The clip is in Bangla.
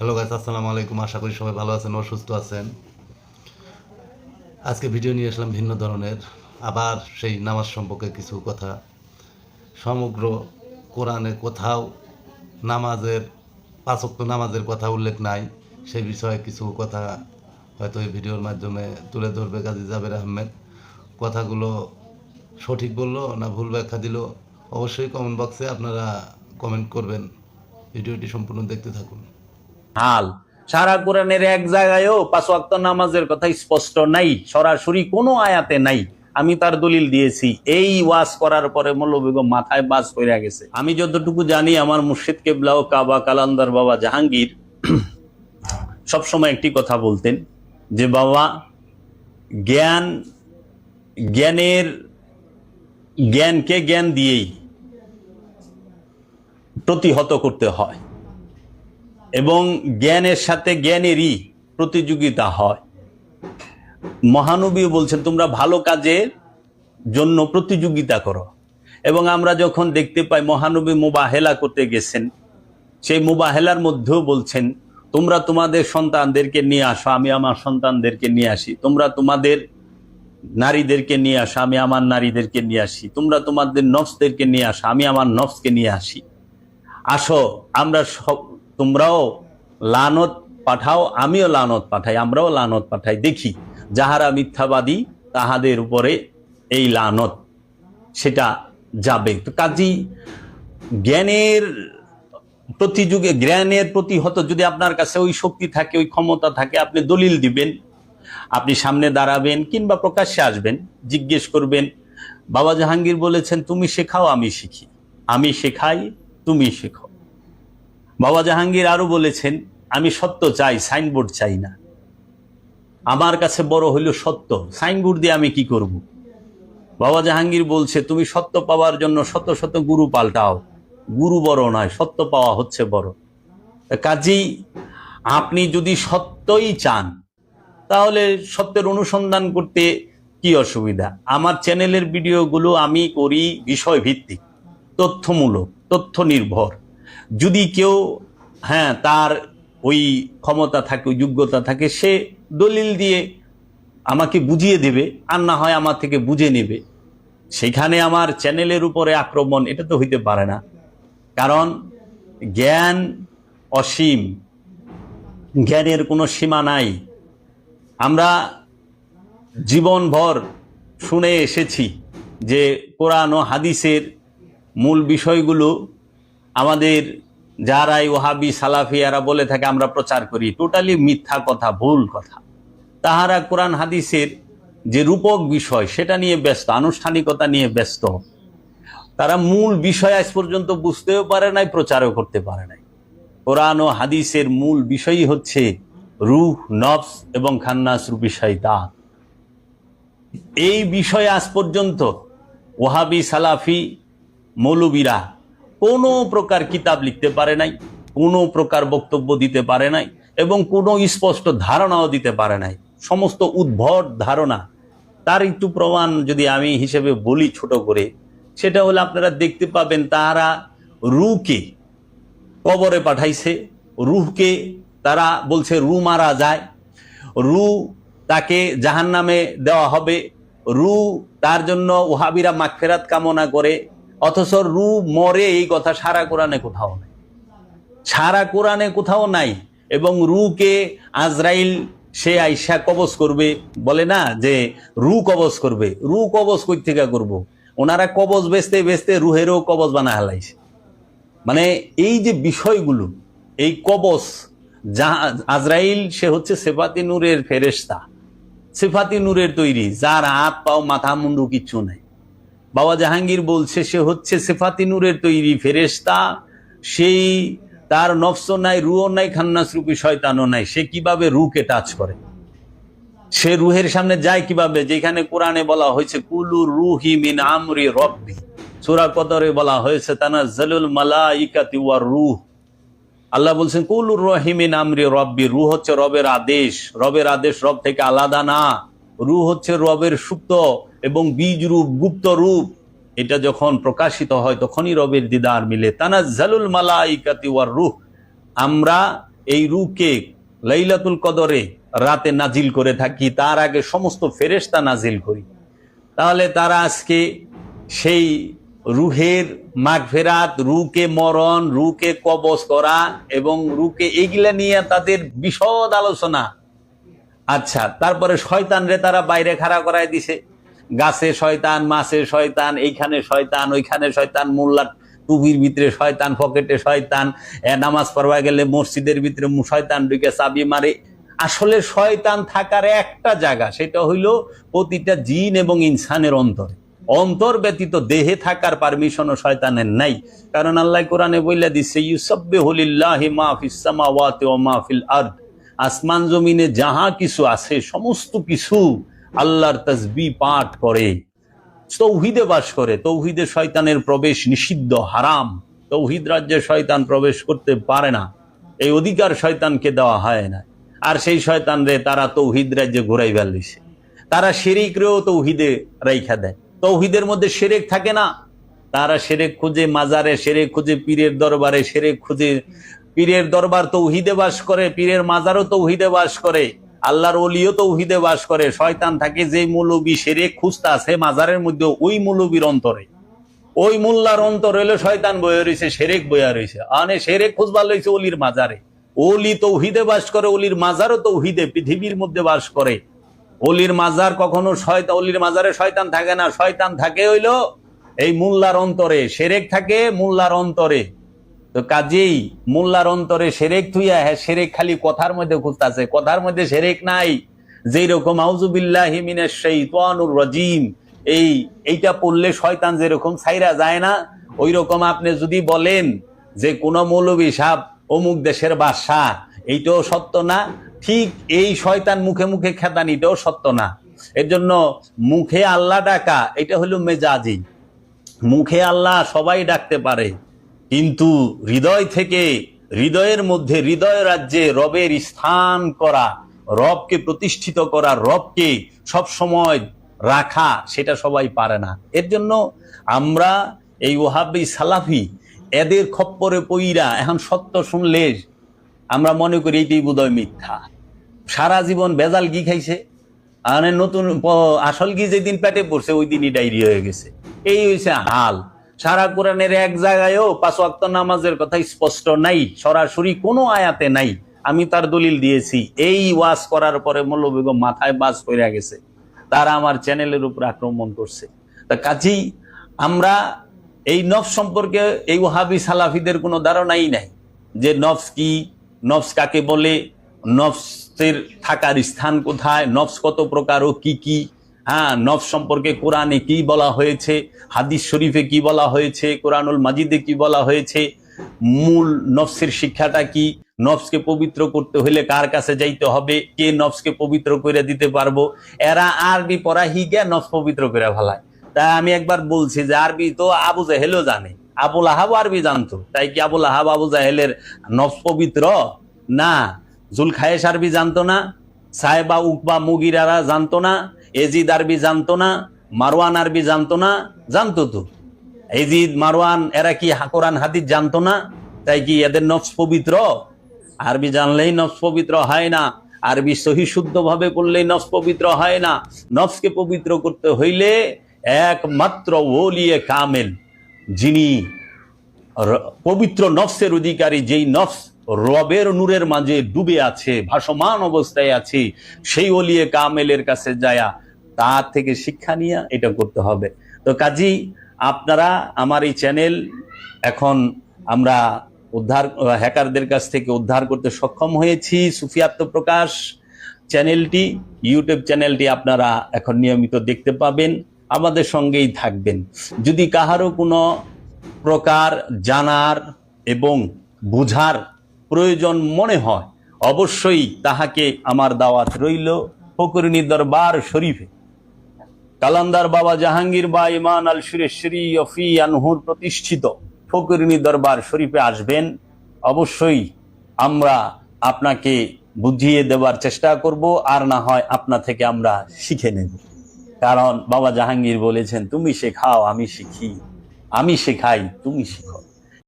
হ্যালো গাইস আসসালামু আলাইকুম। আশা করি সবাই ভালো আছেন ও সুস্থ আছেন। আজকে ভিডিও নিয়ে আসলাম ভিন্ন ধরনের, আবার সেই নামাজ সম্পর্কে কিছু কথা। সমগ্র কোরআনে কোথাও নামাজের পাঁচক্ত নামাজের কথা উল্লেখ নাই, সেই বিষয়ে কিছু কথা হয়তো এই ভিডিওর মাধ্যমে তুলে ধরবে কাজী জাবের আহমেদ। কথাগুলো সঠিক বলল না ভুল ব্যাখ্যা দিল? অবশ্যই কমেন্ট বক্সে আপনারা কমেন্ট করবেন। ভিডিওটি সম্পূর্ণ দেখতে থাকুন। হাল। সারা কোরআনের এক জায়গায়ও পাঁচ ওয়াক্ত নামাজের কথা স্পষ্ট নাই, সরাসরি কোনো আয়াতে নাই। আমি তার দলিল দিয়েছি। এই ওয়াজ করার পরে মৌলবেগম মাথায় বাজ হয়ে গেছে। আমি যতটুকু জানি, আমার মুর্শিদ কেবলাও কাবা কালান্দার বাবা জাহাঙ্গীর সবসময় একটি কথা বলতেন যে, বাবা, জ্ঞান, জ্ঞানের, জ্ঞানকে জ্ঞান দিয়েই প্রতিহত করতে হয়। এবং জ্ঞানের সাথে জ্ঞানেরই প্রতিযোগিতা হয়। মহানবী বলছেন, তোমরা ভালো কাজের জন্য প্রতিযোগিতা করো। এবং আমরা যখন দেখতে পাই, মহানবী মোবাহেলা করতে গেছেন, সেই মোবাহেলার মধ্যেও বলছেন, তোমরা তোমাদের সন্তানদেরকে নিয়ে আসো, আমি আমার সন্তানদেরকে নিয়ে আসি। তোমরা তোমাদের নারীদেরকে নিয়ে আসো, আমি আমার নারীদেরকে নিয়ে আসি। তোমরা তোমাদের নফসদেরকে নিয়ে আসো, আমি আমার নফসকে নিয়ে আসি। আসো, আমরা সব তোমরাও লানত পাঠাও, আমিও লানত পাঠাই, আমরাও লানত পাঠাই। দেখি, যাহারা মিথ্যাবাদী, তাহাদের উপরে এই লানত, সেটা যাবে। তো কাজী, জ্ঞানের প্রতিযুগে জ্ঞানের প্রতি প্রতিহত যদি আপনার কাছে ওই শক্তি থাকে, ওই ক্ষমতা থাকে, আপনি দলিল দিবেন, আপনি সামনে দাঁড়াবেন, কিংবা প্রকাশ্যে আসবেন, জিজ্ঞেস করবেন, বাবা জাহাঙ্গীর বলেছেন, তুমি শেখাও, আমি শিখি। আমি শেখাই, তুমি শেখো। বাবা জাহাঙ্গীর আরও বলেছেন, আমি সত্য চাই, সাইনবোর্ড চাই না। আমার কাছে বড় হইল সত্য, সাইনবোর্ড দিয়ে আমি কি করব। বাবা জাহাঙ্গীর বলছে, তুমি সত্য পাওয়ার জন্য শত শত গুরু পাল্টাও। গুরু বড় নয়, সত্য পাওয়া হচ্ছে বড়। কাজেই আপনি যদি সত্যই চান, তাহলে সত্যের অনুসন্ধান করতে কি অসুবিধা? আমার চ্যানেলের ভিডিওগুলো আমি করি বিষয় ভিত্তিক তথ্যমূলক তথ্য নির্ভর যদি কেউ হ্যাঁ তার ওই ক্ষমতা থাকে যোগ্যতা থাকে, সে দলিল দিয়ে আমাকে বুঝিয়ে দেবে, আর না হয় আমার থেকে বুঝে নেবে। সেখানে আমার চ্যানেলের উপরে আক্রমণ, এটা তো হইতে পারে না। কারণ জ্ঞান অসীম। জ্ঞানের কোনো সীমা নাই। আমরা জীবনভর শুনে এসেছি যে কোরআন ও হাদিসের মূল বিষয়গুলো আমাদের যারাই ওহাবি সালাফিয়ারা বলে থাকে, আমরা প্রচার করি টোটালি মিথ্যা কথা, ভুল কথা। তাহারা কোরআন হাদিসের যে রূপক বিষয়, সেটা নিয়ে ব্যস্ত, আনুষ্ঠানিকতা নিয়ে ব্যস্ত। তারা মূল বিষয় আজ পর্যন্ত বুঝতেও পারে নাই, প্রচারও করতে পারে নাই। কোরআন ও হাদিসের মূল বিষয়ই হচ্ছে রুহ, নফস এবং খান্নাস রূপী শয়তান। এই বিষয়ে আজ পর্যন্ত ওহাবি সালাফি মৌলবীরা কোনো প্রকার কিতাব লিখতে পারে নাই, কোনো প্রকার বক্তব্য দিতে পারে নাই, এবং কোনো স্পষ্ট ধারণাও দিতে পারে নাই। সমস্ত উদ্ভট ধারণা। তার একটু প্রমাণ যদি আমি হিসেবে বলি ছোট করে, সেটা হলো আপনারা দেখতে পাবেন তারা রুকে কবরে পাঠাইছে। রুহকে তারা বলছে, রু মারা যায়। রু তাকে জাহান নামে দেওয়া হবে। রু তার জন্য ওহাবিরা মাগফেরাত কামনা করে অথচ রু মরে এই কথা সারা কোরআনে কোথাও নাই। সারা কোরআনে কোথাও নাই এবং রুকে আজরাইল সে আইসা কবজ করবে, বলে না যে রু কবজ করবে। রু কবজ কই থেকে করব। ওনারা কবজ বেচতে বেচতে রুহেরও কবজ বানা হালাইছে। মানে এই যে বিষয়গুলো, এই কবচ যা আজরাইল, সে হচ্ছে সেফাতি নূরের ফেরেস্তা সেফাতি নূরের তৈরি, যার হাত পাও, মাথা, মুন্ডু কিচ্ছু নাই। বাবা জাহাঙ্গীর বলছে, সে হচ্ছে সেফাতি নূরের তৈরি ফেরেস্তা সেই তার নফস নাই রুও নাই, খান্নাস রূপী শয়তানও নাই। সে কীভাবে রুকে টাচ করে? সে রুহের সামনে যায় কীভাবে? যেখানে কোরআনে বলা হয়েছে, কুলু রুহি মিন আমরি রব্বি। সুরা কদরে বলা হয়েছে তানা জালুল মালাইকাতি ওয়ার রুহ। আল্লাহ বলছেন কুলুর রহিমিন আমরি রব্বি। রু হচ্ছে রবের আদেশ। রবের আদেশ রব থেকে আলাদা না। রু হচ্ছে রবের সুপ্ত এবং বীজ রূপ, গুপ্ত রূপ, এটা যখন প্রকাশিত হয়, তখনই রবের দিদার মিলে। তানা জালুল মালাইকাতি ওয়ার রুহ। আমরা এই রুকে লাইলাতুল কদরে রাতে নাজিল করে থাকি, তার আগে সমস্ত ফেরেশতা নাজিল করি। তাহলে তারা আজকে সেই রুহের মাগফেরাত রুকে মরণ রুকে কবজ করা এবং রুকে এগুলা নিয়ে তাদের বিশদ আলোচনা। আচ্ছা তারপরে শয়তান রে তারা বাইরে খাড়া করায় দিছে। গাছে শয়তান, মাছে শয়তান, এইখানে শয়তান, ওইখানে শয়তান মোল্লার টুপির ভিতরে শয়তান, পকেটে শয়তান নামাজ পড়বা গেলে মসজিদের ভিতরে শয়তান ঢুকে চাবি মারে। আসলে শয়তান থাকার একটা জায়গা, সেটা হইল প্রতিটা জিন এবং ইনসানের অন্তরে। অন্তর ব্যতীত দেহে থাকার পারমিশনও শয়তানের নাই। কারণ আল্লাহ কোরআনে বইলা দিচ্ছে ইউসব্বে হলিল্লাহি মাহফিস সামাওয়াতি ওয়া মাহফিল আরদ। আসমান জমিনে যাহা কিছু আছে, সমস্ত কিছু আল্লাহর তসবি পাঠ করে, তৌহিদে বাস করে। তৌহিদে শয়তানের প্রবেশ নিষিদ্ধ, হারাম। তৌহিদ রাজ্যে শয়তান প্রবেশ করতে পারে না। এই অধিকার শয়তানকে দেওয়া হয় না। আর সেই শয়তান রে তারা তৌহিদ রাজ্যে ঘুরাই ফেলিছে তারা শেরিক রেও তৌহিদে রাইখা দেয়। তৌহিদের মধ্যে সেরেক থাকে না। তারা সেরেক খুঁজে মাজারে সেরেক খুঁজে পীরের দরবারে সেরেক খুঁজে পীরের দরবার তৌহিদে বাস করে, পীরের মাজারও তৌহিদে বাস করে। আল্লাহর অলিও তৌহিদে বাস করে, শয়তান থাকে যে মৌলবী সেরেক খুঁজতা আছে মাজারের মধ্যে, ওই মৌলবীর অন্তরে। ওই মোল্লার অন্তর হইল শয়তান বইয়া রয়েছে সেরেক বয়া রয়েছে আনে সেরেক খুঁজবার লইছে অলির মাজারে। অলি তৌহিদে বাস করে অলির মাজারও তৌহিদে, পৃথিবীর মধ্যে বাস করে। অলির মাজার কখনো শয়তান অলির মাজারে শয়তান থাকে না। শয়তান থাকে হইল এই মোল্লার অন্তরে, সেরেক থাকে মোল্লার অন্তরে। তো কাজেই মোল্লার অন্তরে সেরেক থুইয়া হ্যাঁ সেরেক খালি কথার মধ্যে খুঁজতেছে কথার মধ্যে সেরেক নাই। যেই রকম আউজুবিল্লাহি মিনাশ শাইতানুর রাজিম এই, এইটা পড়লে শয়তান যেরকম ছাইরা যায় না ওই রকম আপনি যদি বলেন যে কোন মৌলবী সাহ অমুক দেশের বাদশাহ, এইটাও সত্য না। ঠিক এই শয়তান মুখে মুখে খেদান এটাও সত্য না। এর জন্য মুখে আল্লাহ ডাকা, এটা হলো মেজাজি। মুখে আল্লাহ সবাই ডাকতে পারে। কিন্তু হৃদয় থেকে হৃদয়ের মধ্যে হৃদয় রাজ্যে রবের স্থান করা, রবকে প্রতিষ্ঠিত করা, রবকে সব সময় রাখা, সেটা সবাই পারে না। এর জন্য আমরা এই ওহাবি সালাফি, এদের খপ্পরে পইরা এখন সত্য শুনলে আমরা মনে করি এইটাই বোধহয় মিথ্যা। সারা জীবন বেজাল গি খাইছে, আর নতুন আসল গি যেদিন পেটে পড়ছে ওই দিনই ডায়রি হয়ে গেছে। এই হয়েছে হাল। সারা কোরআনের এক জায়গায়ও পাঁচ ওয়াক্ত নামাজের কথা স্পষ্ট নাই, সরাসরি কোনো আয়াতে নাই। আমি তার দলিল দিয়েছি, এই ওয়াজ করার পরে মল্লবেগম মাথায় বাজ করে গেছে। তারা আমার চ্যানেলের উপর আক্রমণ করছে। তা কাজেই আমরা এই নফস সম্পর্কে এই ওহাবি সালাফিদের কোনো ধারণাই নাই যে নফস কি, নফস কাকে বলে, নফসের থাকার স্থান কোথায়, নফস কত প্রকার ও কি কি। হ্যাঁ নফস সম্পর্কে কোরআনে কি বলা হয়েছে, হাদিস শরীফে কি বলা হয়েছে, কোরআনুল মাজিদে কি বলা হয়েছে, মূল নফসের শিক্ষাটা কি, নফসকে পবিত্র করতে হলে কার কাছে যাইতে হবে, কে নফসকে পবিত্র করে দিতে পারব, এরা আরবি পড়া হিগে নফস পবিত্র করে ফেলায়। তাই আমি একবার বলছি যে আরবি তো আবু জাহেলও জানে আবুল আহাব আরবি জানতো, তাই কি আবুল আহাব আবু জাহেলের নফস পবিত্র? না জুল খায়েশ আরবি জানতো না সাহেবা উকবা মুগিরারা জানতো না এজিদ আরবি জানতো না, মারওয়ান আরবি জানতো না, জানতো তো। এজিদ, মারওয়ান, এরা কি কোরআন, হাদিস জানতো না? তাই কি এদের নফস পবিত্র? আরবি জানলেই নফস পবিত্র হয় না। আরবি সহি শুদ্ধ ভাবে করলেই নফস পবিত্র হয় না। নফসকে পবিত্র করতে হইলে একমাত্র ওলিয়ে কামেল, যিনি পবিত্র নফসের অধিকারী, যেই নফস রবের নূরের মাঝে ডুবে আছে, ভাসমান অবস্থায় আছে, সেই অলিয়ে কামেলের কাছে যায়া তার থেকে শিক্ষা নিয়ে এটা করতে হবে। তো কাজী, আপনারা আমার এই চ্যানেল এখন আমরা উদ্ধার, হ্যাকারদের কাছ থেকে উদ্ধার করতে সক্ষম হয়েছি সুফি আত্মপ্রকাশ চ্যানেলটি, ইউটিউব চ্যানেলটি আপনারা এখন নিয়মিত দেখতে পাবেন, আমাদের সঙ্গেই থাকবেন। যদি কাহারও কোনো প্রকার জানার এবং বুঝার প্রয়োজন মনে হয়, অবশ্যই তাহাকে আমার দাওয়াত রইল ফকরিনী দরবার শরীফে। কালান্দার বাবা জাহাঙ্গীর বা ইমান আল সুরেশ্বরী অফি আনহুর প্রতিষ্ঠিত ফকরিনী দরবার শরীফে আসবেন, অবশ্যই আমরা আপনাকে বুঝিয়ে দেওয়ার চেষ্টা করব, আর না হয় আপনা থেকে আমরা শিখে নেব। কারণ বাবা জাহাঙ্গীর বলেছেন, তুমি শেখাও, আমি শিখি। আমি শেখাই, তুমি শিখো।